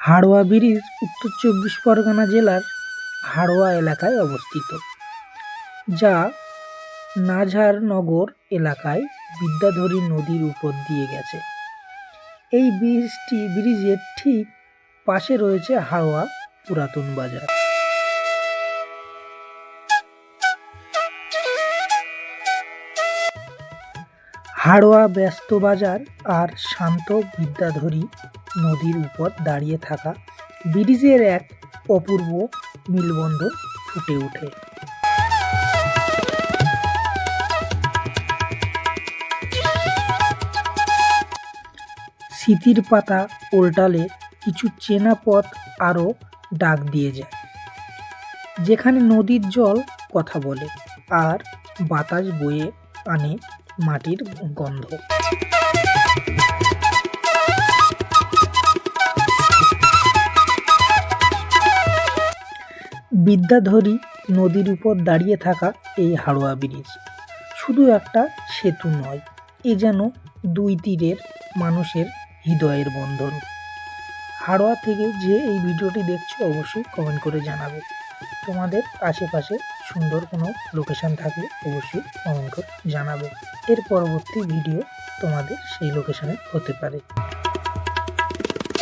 Haroa bridge উত্তর চব্বিশ পরগনা জেলার হাড়োয়া এলাকায় অবস্থিত, যা নাঝারনগর এলাকায় বিদ্যাধরী নদীর উপর দিয়ে গেছে। এই ব্রিজটি, ব্রিজের ঠিক পাশে রয়েছে হাওয়া পুরাতন বাজার। হাড়োয়া ব্যস্ত বাজার আর শান্ত বিদ্যাধরী নদীর উপর দাঁড়িয়ে থাকা ব্রিজের এক অপূর্ব মিলবন্ধন ফুটে ওঠে। স্মৃতির পাতা উল্টালে কিছু চেনা পথ আরও ডাক দিয়ে যায়। যেখানে নদীর জল কথা বলে আর বাতাস বয়ে আনে মাটির গন্ধ। বিদ্যাধরী নদীর উপর দাঁড়িয়ে থাকা এই হাড়োয়া ব্রিজ শুধু একটা সেতু নয়, এ যেন দুই তীরের মানুষের হৃদয়ের বন্ধন। হাড়োয়া থেকে যে এই ভিডিওটি দেখছ, অবশ্যই কমেন্ট করে জানাবে। তোমাদের আশেপাশে সুন্দর কোনো লোকেশান থাকলে অবশ্যই কমেন্ট করে জানাবে। এর পরবর্তী ভিডিও তোমাদের সেই লোকেশানে হতে পারে।